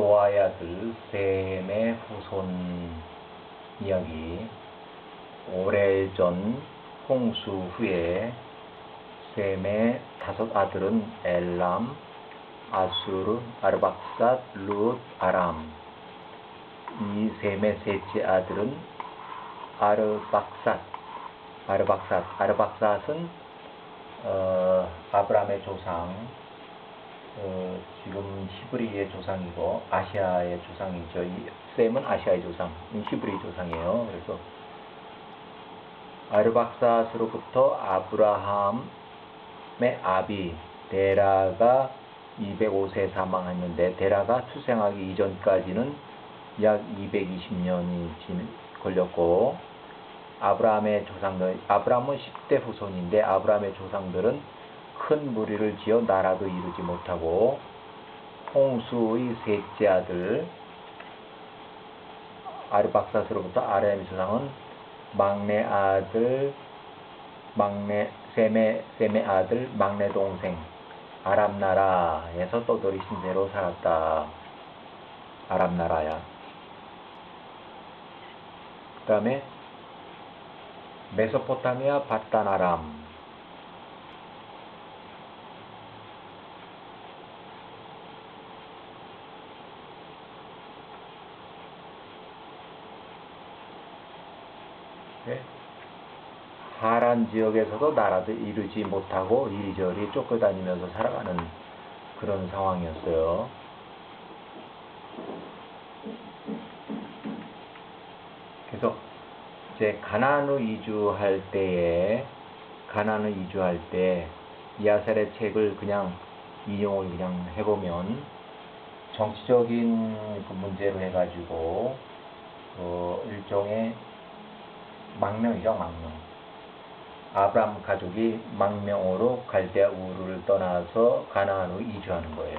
노아의 아들 셈의 후손 이야기. 오래전 홍수 후에 셈의 다섯 아들은 엘람, 아수르, 아르박삿, 룻, 아람. 이 셈의 셋째 아들은 아르박삿. 아르박삿. 아르박삿은 어, 아브라함의 조상 어, 지금 히브리의 조상이고 아시아의 조상이죠. 이 셈은 아시아의 조상, 히브리 조상이에요. 그래서 아르박사스로부터 아브라함의 아비 데라가 205세에 사망했는데 데라가 출생하기 이전까지는 약 220년이 걸렸고 아브라함의 조상들 아브라함은 10대 후손인데 아브라함의 조상들은 큰 무리를 지어 나라도 이루지 못하고 홍수의 셋째 아들 아르박사스로부터 아라의 조상은 막내 아들 막내 셈의 셈의 아들 막내 동생 아람 나라에서 떠돌이 신세로 살았다. 아람 나라야. 그다음에 메소포타미아 바단 아람 네. 하란 지역에서도 나라도 이루지 못하고 이리저리 쫓겨다니면서 살아가는 그런 상황이었어요. 그래서 이제 가나안으로 이주할 때에 가나안으로 이주할 때 이아셀의 책을 그냥 인용을 그냥 해보면 정치적인 그 문제로 해가지고 어 일종의 망명이죠, 망명. 아브라함 가족이 망명으로 갈대아 우르를 떠나서 가나안으로 이주하는 거예요.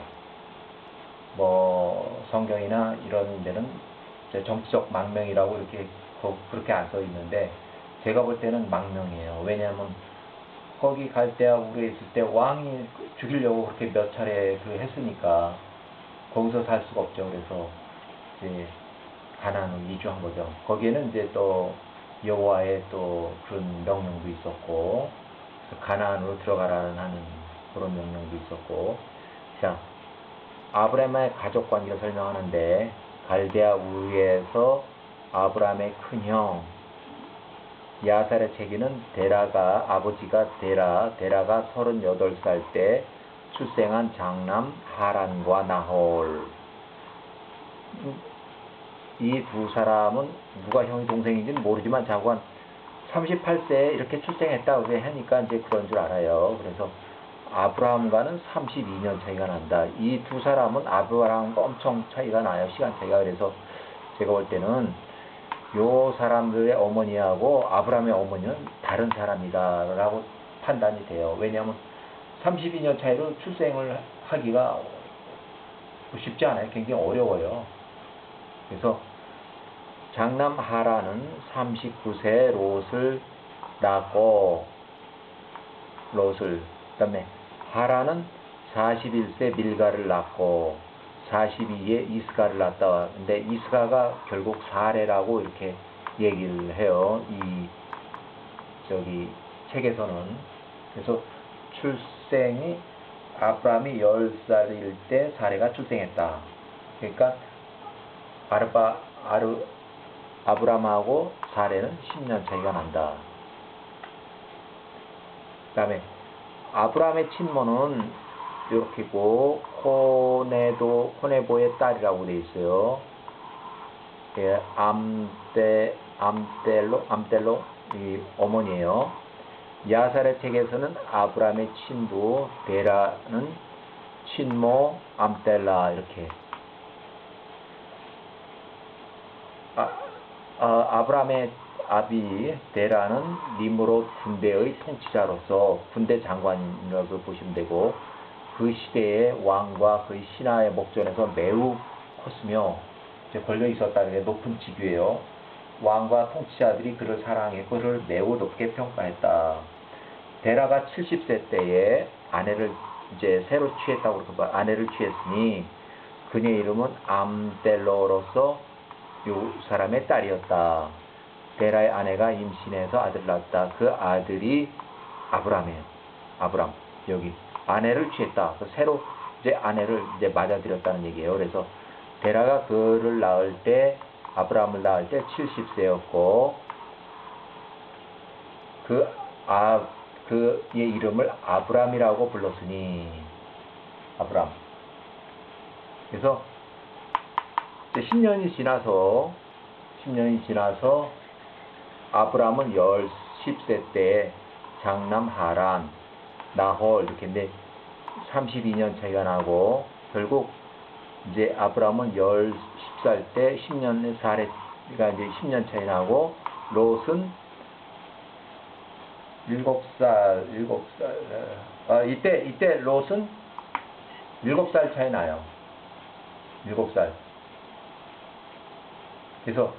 뭐 성경이나 이런 데는 정치적 망명이라고 이렇게 그렇게 안 써 있는데 제가 볼 때는 망명이에요. 왜냐하면 거기 갈대아 우르에 있을 때 왕이 죽이려고 그렇게 몇 차례 그 했으니까 거기서 살 수가 없죠. 그래서 이제 가나안으로 이주한 거죠. 거기에는 이제 또 여호와의 또 그런 명령도 있었고 가나안으로 들어가라는 하는 그런 명령도 있었고 자 아브라함의 가족 관계를 설명하는데 갈대아 우에서 아브라함의 큰형 야살의 체기는 데라가 아버지가 데라 데라가 38살 때 출생한 장남 하란과 나홀 이 두 사람은 누가 형이 동생인지는 모르지만 자고 한 38세에 이렇게 출생했다 고 하니까 이제 그런 줄 알아요. 그래서 아브라함과는 32년 차이가 난다. 이 두 사람은 아브라함과 엄청 차이가 나요. 시간 차이가. 그래서 제가 볼 때는 요 사람들의 어머니하고 아브라함의 어머니는 다른 사람이다 라고 판단이 돼요. 왜냐하면 32년 차이로 출생을 하기가 쉽지 않아요. 굉장히 어려워요. 그래서 장남 하라는 39세 롯을 낳고 롯을 그다음에 하라는 41세 밀가를 낳고 42에 이스가를 낳다. 근데 이스가가 결국 사례라고 이렇게 얘기를 해요. 이 저기 책에서는 그래서 출생이 아브라함이 10살일 때 사례가 출생했다. 그러니까 아르바 아르 아브라함하고 사례는 10년 차이가 난다. 그 다음에 아브라함의 친모는 이렇게 고 호네도 호네보의 딸이라고 돼 있어요. 예, 암데 암델로 암델로 이 어머니예요. 야살의 책에서는 아브라함의 친부 데라는 친모 암델라 이렇게 아, 어, 아브라함의 아비 데라는 니므롯 군대의 통치자로서 군대 장관이라고 보시면 되고 그 시대의 왕과 그 신하의 목전에서 매우 컸으며 걸려 있었다 는 높은 직위예요. 왕과 통치자들이 그를 사랑했고 그를 매우 높게 평가했다. 데라가 70세 때에 아내를 이제 새로 취했다고 그러고 아내를 취했으니 그녀의 이름은 암델로로서 요 사람의 딸이었다. 데라의 아내가 임신해서 아들을 낳았다. 그 아들이 아브람이에요. 아브람 여기 아내를 취했다. 그래서 새로 이제 아내를 이제 맞아들였다는 얘기예요. 그래서 데라가 그를 낳을 때 아브람을 낳을 때 70세였고 그 아, 그의 이름을 아브람이라고 불렀으니 아브람. 그래서 10년이 지나서 10년이 지나서 10, 10세 때 장남 하란, 나홀 이렇게 인데 32년 차이가 나고 결국 이제 10, 10살 때 10년 살에가 이제 10년 차이 나고 롯은 7살, 7살, 아, 이때, 이때 롯은 7살 차이 나요. 7살. 그래서,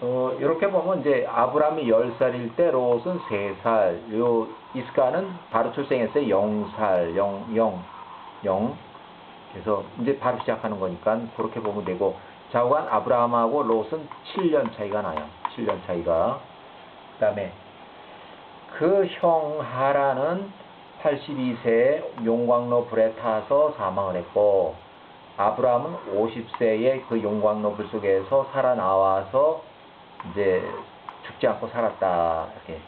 어, 이렇게 보면 이제 아브람이 10살일 때 롯은 3살, 요 이스카는 바로 출생했어요. 0살, 0, 0, 0. 그래서 이제 바로 시작하는 거니까 그렇게 보면 되고 좌우간 아브라함하고 롯은 7년 차이가 나요. 7년 차이가. 그 다음에 그 형 하라는 82세에 용광로 불에 타서 사망을 했고 아브라함은 50세에 그 용광로 불 속에서 살아나와서 이제 죽지 않고 살았다. 이렇게.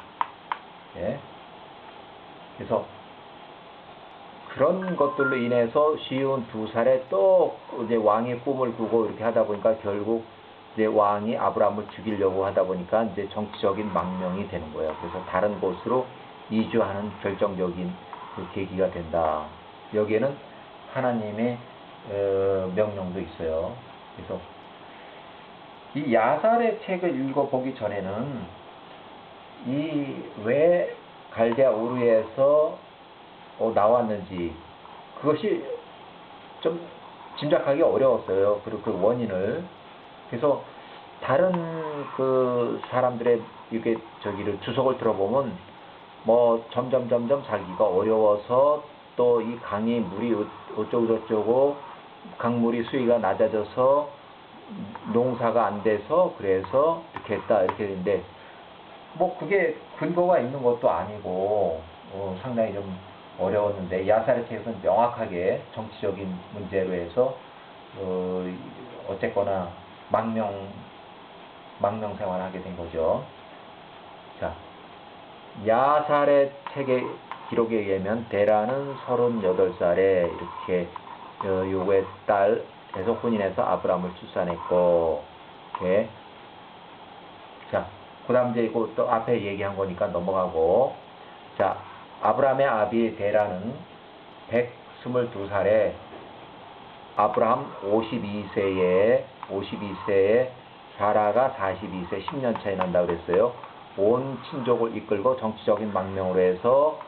예. 그래서 그런 것들로 인해서 쉬운 두 살에 또 이제 왕의 꿈을 꾸고 이렇게 하다 보니까 결국 이제 왕이 아브라함을 죽이려고 하다 보니까 이제 정치적인 망명이 되는 거예요. 그래서 다른 곳으로 이주하는 결정적인 그 계기가 된다. 여기에는 하나님의 어, 명령도 있어요. 그래서 이 야살의 책을 읽어보기 전에는 이 왜 갈대아 우르에서 어, 나왔는지 그것이 좀 짐작하기 어려웠어요. 그리고 그 원인을 그래서 다른 그 사람들의 이게 저기를 주석을 들어보면 뭐 점점 점점 살기가 어려워서 또 이 강이 물이 어- 어쩌고 저쩌고 강물이 수위가 낮아져서 농사가 안 돼서 그래서 이렇게 했다 이렇게 되는데 뭐 그게 근거가 있는 것도 아니고 어, 상당히 좀 어려웠는데 야사르 책은 명확하게 정치적인 문제로 해서 어, 어쨌거나 망명 망명 생활을 하게 된 거죠. 자, 야살의 책의 기록에 의하면 데라는 38살에 이렇게 어, 요의 딸에서 혼인해서 아브람을 출산했고 이렇게 자, 그 다음 이제 또 앞에 얘기한 거니까 넘어가고 자, 아브람의 아비 데라는 122살에 아브라함 52세에 52세에 사라가 42세 10년 차이 난다 그랬어요. 온 친족을 이끌고 정치적인 망명으로 해서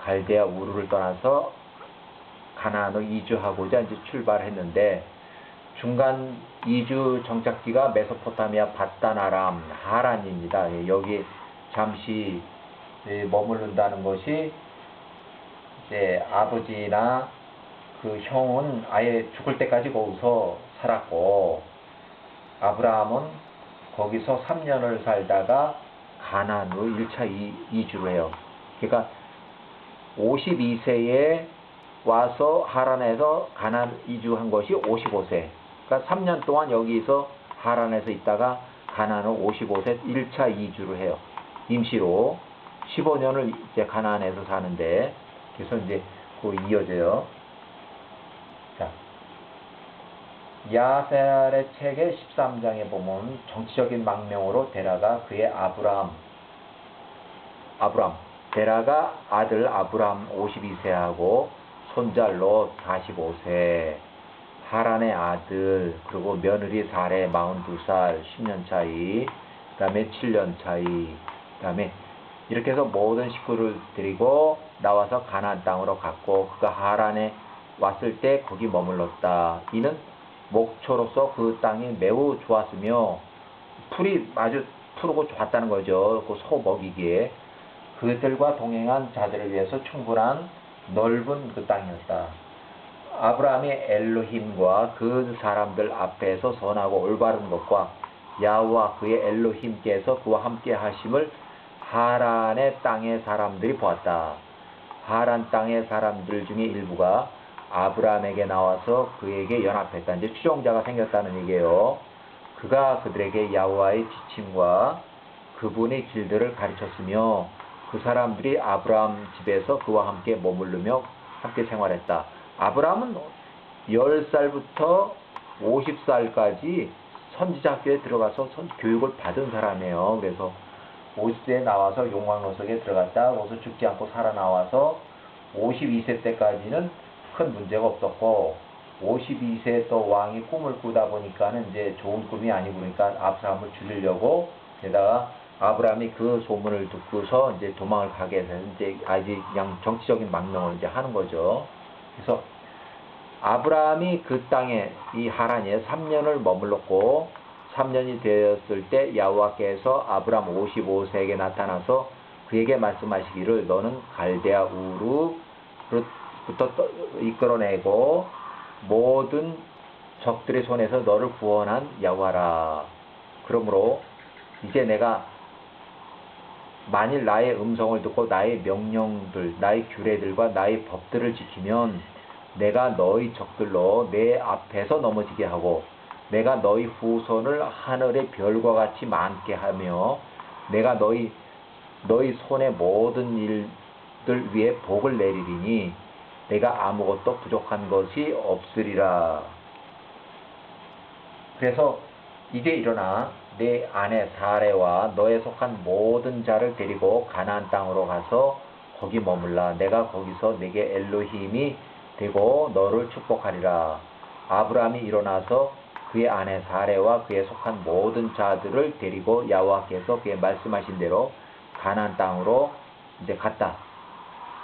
갈대아 우르를 떠나서 가나안으로 이주하고자 이제 출발했는데 중간 이주 정착지가 메소포타미아 바다나람 하란입니다. 예, 여기 잠시 예, 머무른다는 것이 이제 아버지나 그 형은 아예 죽을 때까지 거기서 살았고 아브라함은 거기서 3년을 살다가 가나안으로 1차 이, 이주를 해요. 그러니까 52세에 와서 하란에서 가나안 이주한 것이 55세. 그러니까 3년 동안 여기서 하란에서 있다가 가나안으로 55세 1차 이주를 해요. 임시로 15년을 이제 가나안에서 사는데 그래서 이제 그 이어져요. 자, 야셀의 책의 13장에 보면 정치적인 망명으로 데라가 그의 아브람 아브람 데라가 아들 아브람 52세하고 손자 롯 45세 하란의 아들 그리고 며느리 사례 42살 10년 차이 그 다음에 7년 차이 그 다음에 이렇게 해서 모든 식구를 데리고 나와서 가나안 땅으로 갔고 그가 하란에 왔을 때 거기 머물렀다. 이는 목초로서 그 땅이 매우 좋았으며 풀이 아주 푸르고 좋았다는 거죠. 그 소 먹이기에 그들과 동행한 자들을 위해서 충분한 넓은 그 땅이었다. 아브라함이 엘로힘과 그 사람들 앞에서 선하고 올바른 것과 야와 그의 엘로힘께서 그와 함께 하심을 하란의 땅의 사람들이 보았다. 하란 땅의 사람들 중에 일부가 아브라함에게 나와서 그에게 연합했다. 이제 추종자가 생겼다는 얘기예요. 그가 그들에게 야호와의 지침과 그분의 길들을 가르쳤으며 그 사람들이 아브라함 집에서 그와 함께 머무르며 함께 생활했다. 아브라함은 10살부터 50살까지 선지자 학교에 들어가서 선, 교육을 받은 사람이에요. 그래서 50세에 나와서 용왕로석에 들어갔다. 거기서 죽지 않고 살아나와서 52세 때까지는 큰 문제가 없었고 52세 또 왕이 꿈을 꾸다 보니까는 이제 좋은 꿈이 아니고 그러니까 아브라함을 죽이려고 게다가 아브라함이 그 소문을 듣고서 이제 도망을 가게 해서 이제 아직 그냥 정치적인 망명을 이제 하는 거죠. 그래서 아브라함이 그 땅에 이 하란에 3년을 머물렀고 3년이 되었을 때 야호와께서 아브라함 55세에게 나타나서 그에게 말씀하시기를 너는 갈대아 우르부터 이끌어내고 모든 적들의 손에서 너를 구원한 야호와라. 그러므로 이제 내가 만일 나의 음성을 듣고 나의 명령들, 나의 규례들과 나의 법들을 지키면 내가 너희 적들로 내 앞에서 넘어지게 하고 내가 너희 후손을 하늘의 별과 같이 많게 하며 내가 너희 너희 손의 모든 일들 위에 복을 내리리니 내가 아무것도 부족한 것이 없으리라. 그래서 이제 일어나 내 아내 사레와 너에 속한 모든 자를 데리고 가나안 땅으로 가서 거기 머물라. 내가 거기서 내게 엘로힘이 되고 너를 축복하리라. 아브라함이 일어나서 그의 아내 사레와 그에 속한 모든 자들을 데리고 야호와께서 그의 말씀하신 대로 가나안 땅으로 이제 갔다.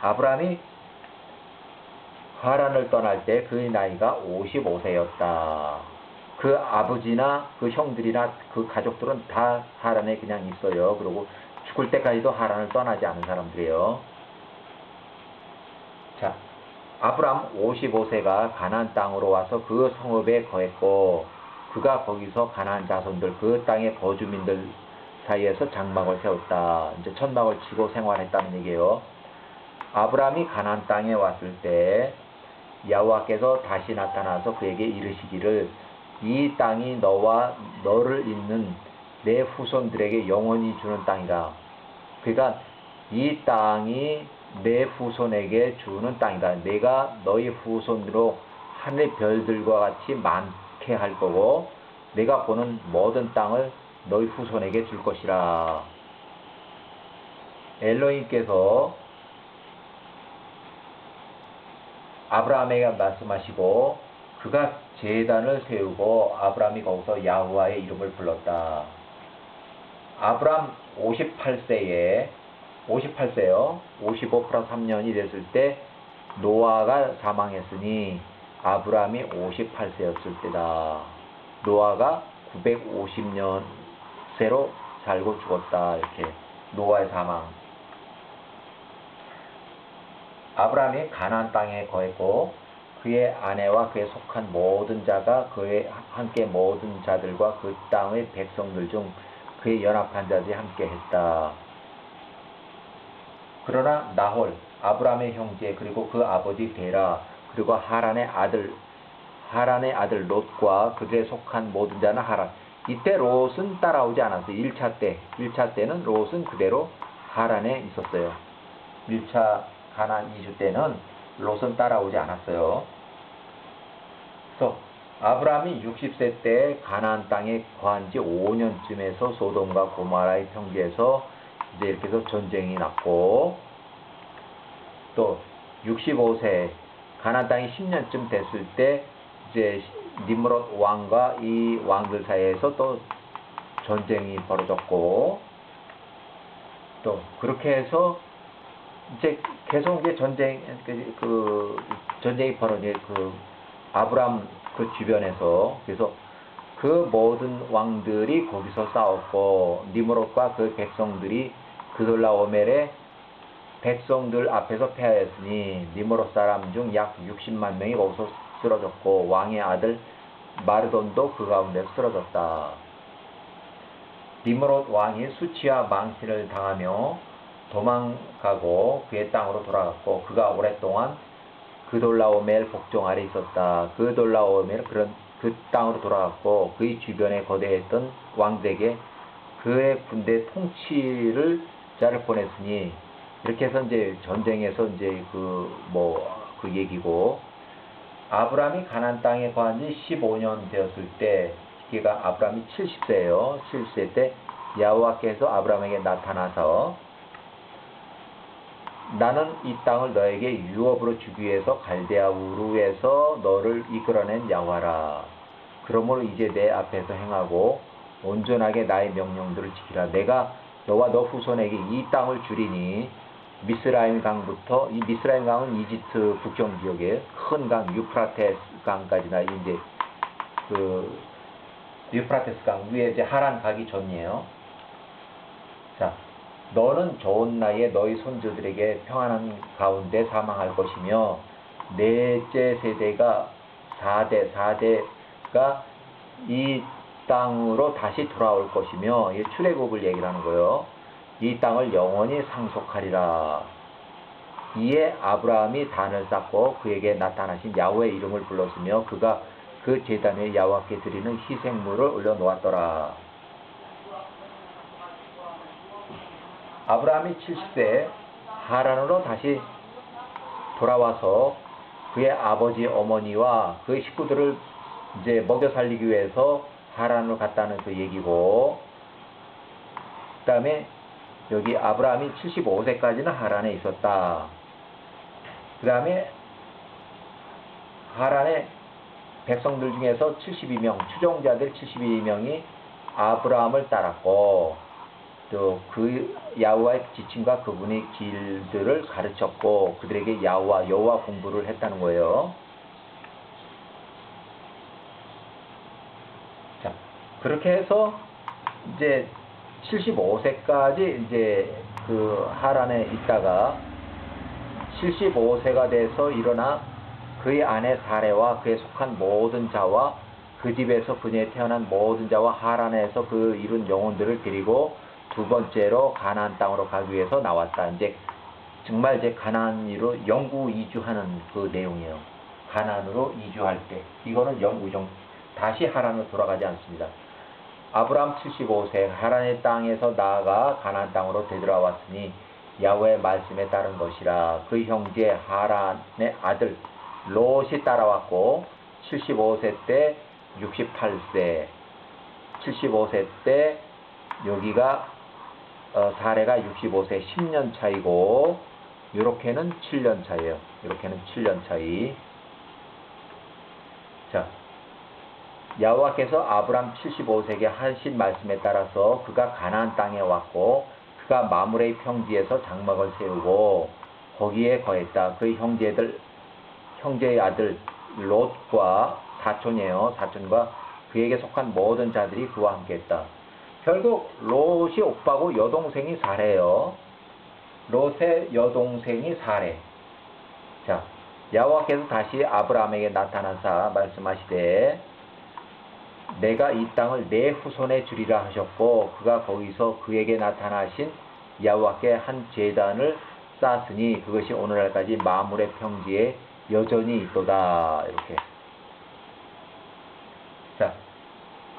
아브라함이 하란을 떠날 때 그의 나이가 55세였다. 그 아버지나 그 형들이나 그 가족들은 다 하란에 그냥 있어요. 그리고 죽을 때까지도 하란을 떠나지 않은 사람들이에요. 자, 아브람 55세가 가나안 땅으로 와서 그 성읍에 거했고 그가 거기서 가나안 자손들 그 땅의 거주민들 사이에서 장막을 세웠다. 이제 천막을 치고 생활했다는 얘기예요. 아브람이 가나안 땅에 왔을 때 야호와께서 다시 나타나서 그에게 이르시기를 이 땅이 너와 너를 잇는 내 후손들에게 영원히 주는 땅이다. 그러니까 이 땅이 내 후손에게 주는 땅이다. 내가 너희 후손으로 하늘의 별들과 같이 많게 할 거고 내가 보는 모든 땅을 너희 후손에게 줄 것이라. 엘로힘께서 아브라함에게 말씀하시고 그가 제단을 세우고 아브라함이 거기서 야후와의 이름을 불렀다. 아브라함 58세에 58세요. 55 플러스 3년이 됐을 때 노아가 사망했으니 아브라함이 58세였을 때다. 노아가 950년 세로 살고 죽었다. 이렇게 노아의 사망. 아브라함이 가나안 땅에 거했고 그의 아내와 그에 속한 모든 자가 그의 함께 모든 자들과 그 땅의 백성들 중 그의 연합한 자들이 함께 했다. 그러나 나홀 아브라함의 형제 그리고 그 아버지 데라 그리고 하란의 아들 하란의 아들 롯과 그들에 속한 모든 자는 하란 이때 롯은 따라오지 않았어요. 1차 때 1차 때는 롯은 그대로 하란에 있었어요. 1차 가난 이주 때는 롯은 따라오지 않았어요. 그래서 아브라함이 60세 때 가나안 땅에 거한 지 5년쯤에서 소돔과 고마라의 평지에서 이제 이렇게 해서 전쟁이 났고 또 65세 가나안 땅이 10년쯤 됐을 때 이제 니므롯 왕과 이 왕들 사이에서 또 전쟁이 벌어졌고 또 그렇게 해서 이제 계속 이제 전쟁 그, 그 전쟁이 벌어진 그 아브람 그 주변에서 그래서 그 모든 왕들이 거기서 싸웠고 니므롯과 그 백성들이 그돌라오멜에 백성들 앞에서 패하였으니 니모롯 사람 중 약 60만 명이 거기서 쓰러졌고 왕의 아들 마르돈도 그 가운데 쓰러졌다. 니모롯 왕이 수치와 망신을 당하며 도망가고 그의 땅으로 돌아갔고 그가 오랫동안 그돌라오멜 복종 아래 있었다. 그돌라오멜 그런 그 땅으로 돌아갔고 그의 주변에 거대했던 왕들에게 그의 군대 통치를 자를 보냈으니 이렇게 해서 이제 전쟁에서 이제 그 뭐그 얘기고 아브라함이 가난 땅에 거한 지 15년 되었을 때 그가 아브라함이 70세예요. 70세 때 야호와께서 아브라함에게 나타나서 나는 이 땅을 너에게 유업으로 주기 위해서 갈대아 우르에서 너를 이끌어낸 야호와라. 그러므로 이제 내 앞에서 행하고 온전하게 나의 명령들을 지키라. 내가 너와 너 후손에게 이 땅을 주리니 미스라임 강부터 이 미스라임 강은 이집트 북경 지역에 큰강 유프라테스 강까지나 이제 그 유프라테스 강 위에 이제 하란 가기 전이에요. 자, 너는 좋은 나이에 너희 손주들에게 평안한 가운데 사망할 것이며 넷째 세대가 4대 4대가 이 땅으로 다시 돌아올 것이며 이 출애굽을 얘기를 하는 거예요. 이 땅을 영원히 상속하리라. 이에 아브라함이 단을 쌓고 그에게 나타나신 야훼의 이름을 불렀으며 그가 그 제단에 야훼께 드리는 희생물을 올려놓았더라. 아브라함이 70세 하란으로 다시 돌아와서 그의 아버지 어머니와 그의 식구들을 이제 먹여 살리기 위해서 하란으로 갔다는 그 얘기고 그 다음에 여기 아브라함이 75세까지는 하란에 있었다. 그 다음에 하란의 백성들 중에서 72명, 추종자들 72명이 아브라함을 따랐고 또 그 야후와의 지침과 그분의 길들을 가르쳤고 그들에게 야후와 여호와 공부를 했다는 거예요. 자, 그렇게 해서 이제 75세까지 이제 그 하란에 있다가 75세가 돼서 일어나 그의 아내 사례와 그에 속한 모든 자와 그 집에서 그녀에 태어난 모든 자와 하란에서 그 이룬 영혼들을 데리고 두 번째로 가나안 땅으로 가기 위해서 나왔다. 이제 정말 이제 가나안으로 영구 이주하는 그 내용이에요. 가나안으로 이주할 때 이거는 영구 정 다시 하란으로 돌아가지 않습니다. 아브라함 75세 하란의 땅에서 나아가 가나안 땅으로 되돌아왔으니 야훼의 말씀에 따른 것이라 그 형제 하란의 아들 롯이 따라왔고 75세 때 68세 75세 때 여기가 어, 사례가 65세 10년 차이고 이렇게는 7년 차이에요. 이렇게는 7년 차이. 자, 야호와께서 아브람 75세에게 하신 말씀에 따라서 그가 가나안 땅에 왔고 그가 마물의 평지에서 장막을 세우고 거기에 거했다. 그의 형제들 형제의 아들 롯과 사촌이에요. 사촌과 그에게 속한 모든 자들이 그와 함께했다. 결국 롯이 오빠고 여동생이 사례예요. 롯의 여동생이 사례. 자, 야호와께서 다시 아브라함에게 나타나사 말씀하시되 내가 이 땅을 내 후손에 주리라 하셨고 그가 거기서 그에게 나타나신 야호와께 한 제단을 쌓았으니 그것이 오늘날까지 마물의 평지에 여전히 있도다 이렇게 자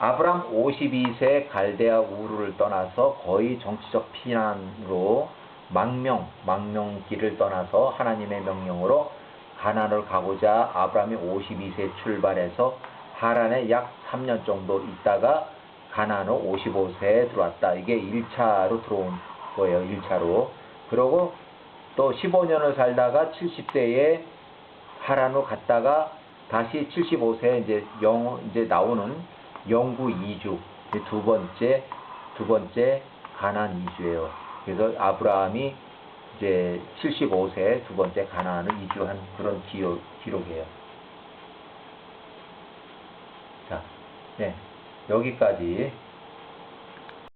아브람 52세 갈대아 우르를 떠나서 거의 정치적 피난으로 망명 망명길을 떠나서 하나님의 명령으로 가나안을 가고자 아브람이 52세 출발해서 하란에 약 3년 정도 있다가 가나안으로 55세에 들어왔다. 이게 1차로 들어온 거예요. 1차로. 그러고 또 15년을 살다가 70세에 하란으로 갔다가 다시 75세 이제 영 이제 나오는 영구 이주 두 번째 두 번째 가나안 이주예요. 그래서 아브라함이 이제 75세 두 번째 가나안을 이주한 그런 기록, 기록이에요. 자, 네 여기까지